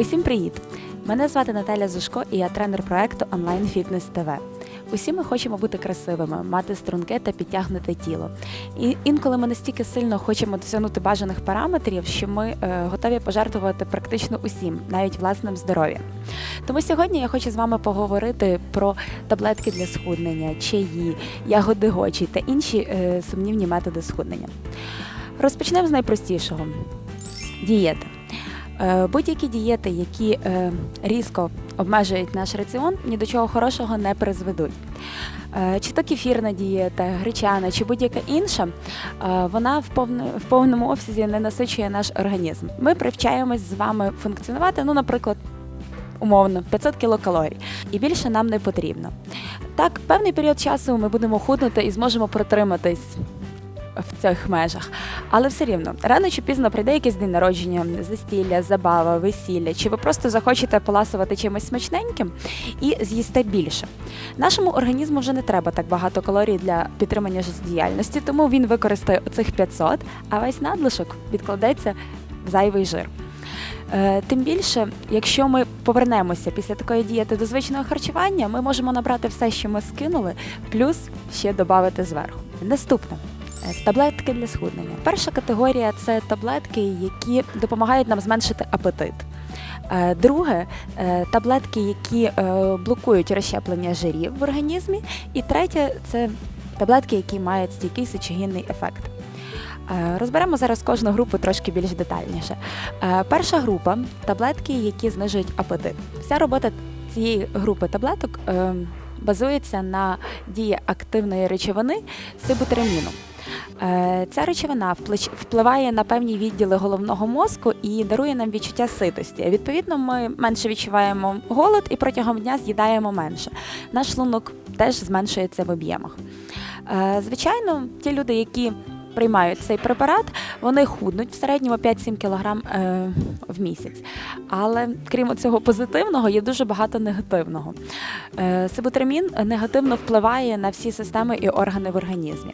Усім привіт! Мене звати Наталя Зушко, і я тренер проекту Онлайн Фітнес ТВ. Усі ми хочемо бути красивими, мати струнке та підтягнуте тіло. І інколи ми настільки сильно хочемо досягнути бажаних параметрів, що ми е, готові пожертвувати практично усім, навіть власним здоров'ям. Тому сьогодні я хочу з вами поговорити про таблетки для схуднення, чаї, ягоди гочі та інші е, сумнівні методи схуднення. Розпочнемо з найпростішого дієти. Е, Будь-які дієти, які е, різко обмежують наш раціон, ні до чого хорошого не призведуть. Е, Чи то кефірна дієта, гречана, чи будь-яка інша, вона в повному обсязі не насичує наш організм. Ми привчаємось з вами функціонувати, ну, наприклад, умовно 500 кілокалорій, і більше нам не потрібно. Так, певний період часу ми будемо худнути і зможемо протриматись в цих межах. Але все рівно, рано чи пізно прийде якийсь день народження, застілля, забава, весілля, чи ви просто захочете поласувати чимось смачненьким і з'їсте більше. Нашому організму вже не треба так багато калорій для підтримання життєдіяльності, тому він використає оцих 500, а весь надлишок відкладеться в зайвий жир. Е, Тим більше, якщо ми повернемося після такої дієти до звичного харчування, ми можемо набрати все, що ми скинули, плюс ще додати зверху. Наступне. Е, Таблетки для схуднення. Перша категорія це таблетки, які допомагають нам зменшити апетит. Е, Друге е, таблетки, які блокують розщеплення жирів в організмі. І третє це таблетки, які мають стійкий сечогінний ефект. Розберемо зараз кожну групу трошки більш детальніше. Перша група таблетки, які знижують апетит. Вся робота цієї групи таблеток е, базується на дії активної речовини сибутраміну. Е, Ця речовина впливає на певні відділи головного мозку і дарує нам відчуття ситості. Відповідно, ми менше відчуваємо голод і протягом дня з'їдаємо менше. Наш шлунок теж зменшується в об'ємах. Е, Звичайно, ті люди, які приймають цей препарат, вони худнуть в середньому 5-7 кг е, в місяць. Але крім цього позитивного, є дуже багато негативного. Е, Сибутрамін негативно впливає на всі системи і органи в організмі.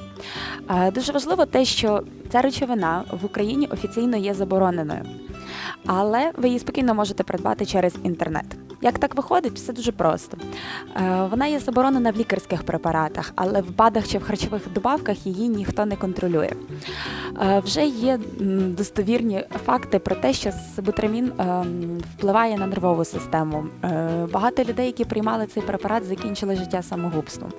Е, Дуже важливо те, що ця речовина в Україні офіційно є забороненою. Але ви її спокійно можете придбати через інтернет. Як так виходить, все дуже просто. Е, Вона є заборонена в лікарських препаратах, але в БАДах чи в харчових добавках її ніхто не контролює. Е, Вже є достовірні факти про те, що сибутрамін ем, впливає на нервову систему. Е, Багато людей, які приймали цей препарат, закінчили життя самогубством.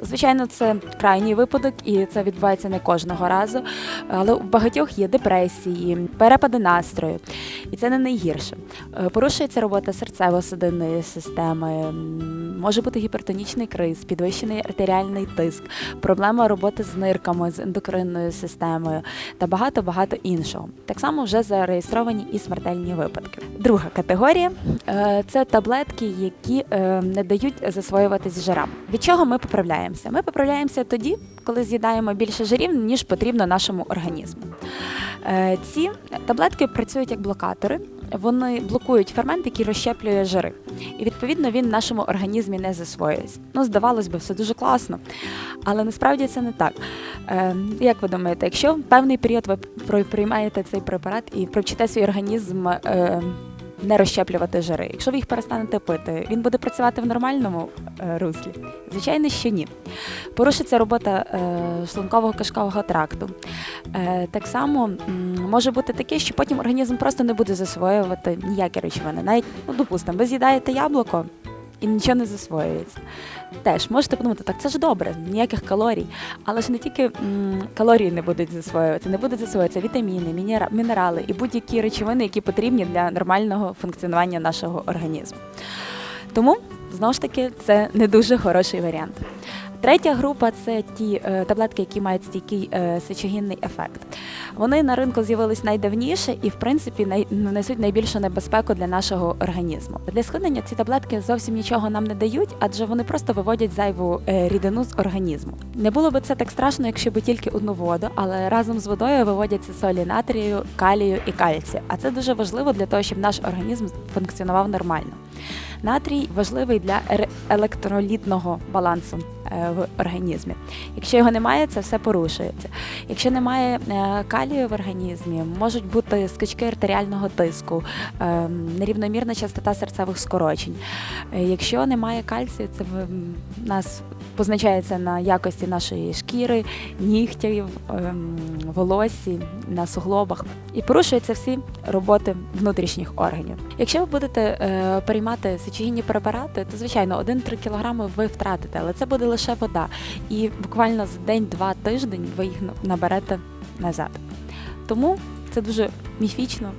Звичайно, це крайній випадок, і це відбувається не кожного разу. Але у багатьох є депресії, перепади настрою, і це не найгірше. Порушується робота серцево-судинної системи, може бути гіпертонічний криз, підвищений артеріальний тиск, проблема роботи з нирками, з ендокринною системою та багато-багато іншого. Так само вже зареєстровані і смертельні випадки. Друга категорія е, це таблетки, які е, не дають засвоюватись жирам. Від чого ми поправляємося? Ми поправляємося тоді, коли з'їдаємо більше жирів, ніж потрібно нашому організму. Е, Ці таблетки працюють як блокатори. Вони блокують фермент, який розщеплює жири, і відповідно він в нашому організмі не засвоюється. Ну, здавалось би, все дуже класно, але насправді це не так. Е, як ви думаєте, якщо певний період ви приймаєте цей препарат і привчите свій організм е, не розщеплювати жири, якщо ви їх перестанете пити, він буде працювати в нормальному е, руслі? Звичайно, що ні. Порушиться робота е, шлункового кишкового тракту. Е, так само може бути таке, що потім організм просто не буде засвоювати ніякі речовини. Навіть, ну, допустимо, ви з'їдаєте яблуко і нічого не засвоюється. Теж можете подумати, так це ж добре, ніяких калорій. Але ж не тільки м, калорії не будуть засвоюватися, не будуть засвоюватися вітаміни, мінера- мінерали і будь-які речовини, які потрібні для нормального функціонування нашого організму. Тому знову ж таки це не дуже хороший варіант. Третя група це ті е, таблетки, які мають стійкий е, сечогінний ефект. Вони на ринку з'явились найдавніше і, в принципі, най, несуть найбільшу небезпеку для нашого організму. Для схуднення ці таблетки зовсім нічого нам не дають, адже вони просто виводять зайву е, рідину з організму. Не було би це так страшно, якщо би тільки одну воду, але разом з водою виводяться солі натрію, калію і кальцію. А це дуже важливо для того, щоб наш організм функціонував нормально. Натрій важливий для електролітного балансу е, в організмі. Якщо його немає, це все порушується. Якщо немає е, калію в організмі, можуть бути скачки артеріального тиску, е, нерівномірна частота серцевих скорочень. Якщо немає кальцію, це в нас позначається на якості нашої шкіри, нігтів, ем, волоссі, на суглобах і порушуються всі роботи внутрішніх органів. Якщо ви будете е, приймати сечогінні препарати, то звичайно 1-3 кілограми ви втратите, але це буде лише вода. І буквально за день-два тиждень ви їх наберете назад. Тому це дуже міфічно.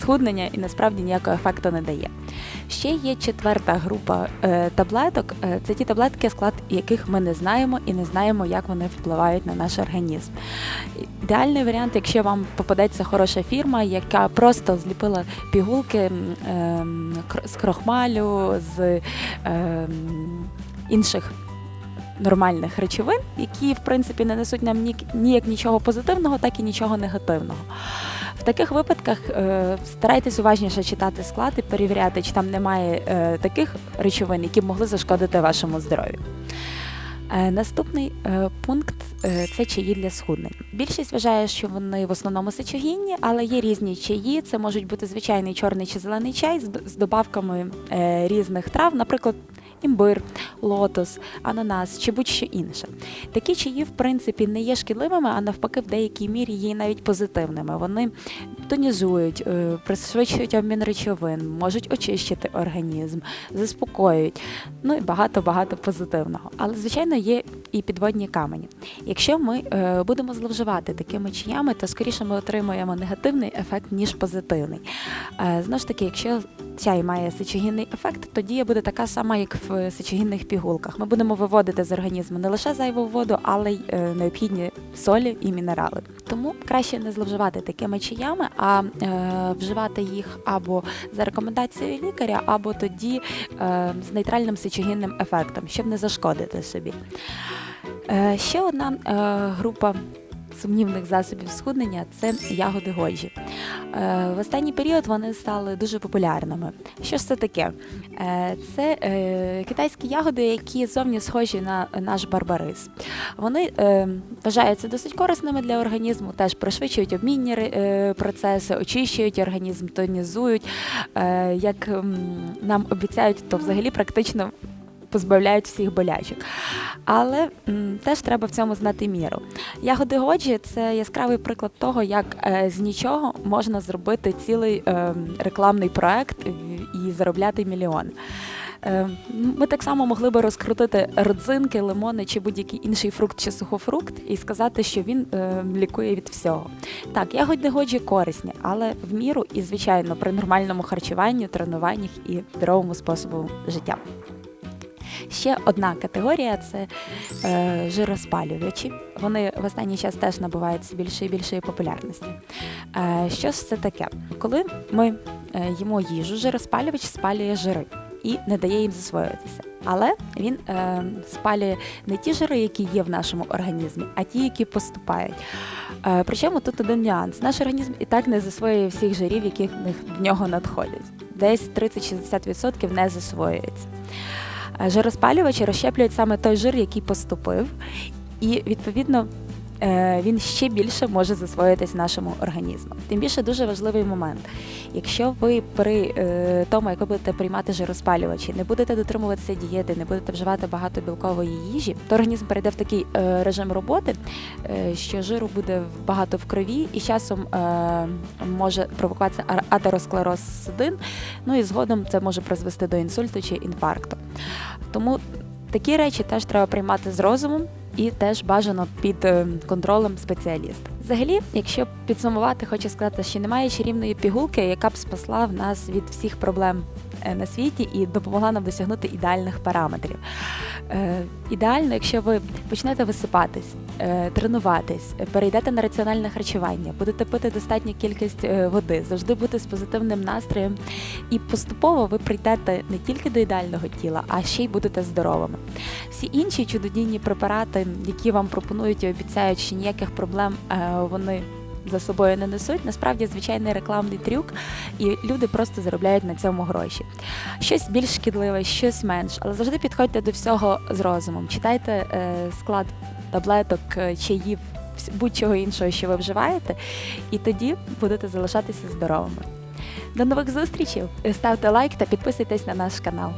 Схуднення і насправді ніякого ефекту не дає. Ще є четверта група е, таблеток. Е, це ті таблетки, склад яких ми не знаємо і не знаємо, як вони впливають на наш організм. Ідеальний варіант, якщо вам попадеться хороша фірма, яка просто зліпила пігулки ем, з крохмалю, з ем, інших. Нормальних речовин, які в принципі не несуть нам ні, ніяк нічого позитивного, так і нічого негативного. В таких випадках е, старайтесь уважніше читати склад і перевіряти, чи там немає е, таких речовин, які б могли зашкодити вашому здоров'ю. Е, Наступний пункт це чаї для схуднень. Більшість вважає, що вони в основному сечогінні, але є різні чаї. Це можуть бути звичайний чорний чи зелений чай з, добавками різних трав, наприклад, імбир, лотос, ананас чи будь-що інше. Такі чаї, в принципі, не є шкідливими, а навпаки, в деякій мірі є навіть позитивними. Вони тонізують, е, пришвидшують обмін речовин, можуть очищити організм, заспокоюють. Ну і багато-багато позитивного. Але, звичайно, є і підводні камені. Якщо ми е, будемо зловживати такими чаями, то скоріше ми отримуємо негативний ефект, ніж позитивний. Е, знову ж таки, якщо чай має сечогінний ефект, то дія буде така сама, як в сечогінних пігулках. Ми будемо виводити з організму не лише зайву воду, але й е, необхідні солі і мінерали. Тому краще не зловживати такими чаями, а е, вживати їх або за рекомендацією лікаря, або тоді е, з нейтральним сечогінним ефектом, щоб не зашкодити собі. Е, ще одна е, група. Сумнівних засобів схуднення це ягоди годжі. Е, в останній період вони стали дуже популярними. Що ж це таке? Е, це е, китайські ягоди, які зовні схожі на наш барбарис. Вони вважаються досить корисними для організму, теж пришвидшують обмінні процеси, очищують організм, тонізують. Як нам обіцяють, то взагалі практично позбавляють всіх болячок. Але м, теж треба в цьому знати міру. Ягоди годжі це яскравий приклад того, як е, з нічого можна зробити цілий е, рекламний проект і- заробляти мільйон. Е, Ми так само могли би розкрутити родзинки, лимони чи будь-який інший фрукт чи сухофрукт і сказати, що він е, лікує від всього. Так, ягоди годжі корисні, але в міру і, звичайно, при нормальному харчуванні, тренуваннях і здоровому способу життя. Ще одна категорія це е, жироспалювачі. Вони в останній час теж набувають все більше і більшої популярності. Е, що ж це таке? Коли ми е, їмо їжу, жироспалювач спалює жири і не дає їм засвоюватися. Але він е, спалює не ті жири, які є в нашому організмі, а ті, які поступають. Е, причому тут один нюанс: наш організм і так не засвоює всіх жирів, які в в нього надходять. Десь 30-60% не засвоюється. Е, Жироспалювачі розщеплюють саме той жир, який поступив, і відповідно е, він ще більше може засвоїтись нашому організму. Тим більше дуже важливий момент. Якщо ви при е, тому, як ви будете приймати жироспалювачі, не будете дотримуватися дієти, не будете вживати багато білкової їжі, то організм перейде в такий режим роботи, що жиру буде багато в крові, і часом може провокуватися атеросклероз судин, ну і згодом це може призвести до інсульту чи інфаркту. Тому такі речі теж треба приймати з розумом і теж бажано під е, контролем спеціаліста. Взагалі, якщо підсумувати, хочу сказати, що немає чарівної пігулки, яка б спасла в нас від всіх проблем на світі і допомогла нам досягнути ідеальних параметрів. Е, Ідеально, якщо ви почнете висипатись, е, тренуватись, е, перейдете на раціональне харчування, будете пити достатню кількість е, води, завжди бути з позитивним настроєм, і поступово ви прийдете не тільки до ідеального тіла, а ще й будете здоровими. Всі інші чудодійні препарати, які вам пропонують і обіцяють, що ніяких проблем е, вони за собою не несуть. Насправді звичайний рекламний трюк, і люди просто заробляють на цьому гроші. Щось більш шкідливе, щось менш, але завжди підходьте до всього з розумом. Читайте е, склад таблеток, е, чаїв, будь-чого іншого, що ви вживаєте, і тоді будете залишатися здоровими. До нових зустрічей! Ставте лайк та підписуйтесь на наш канал.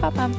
Па-па!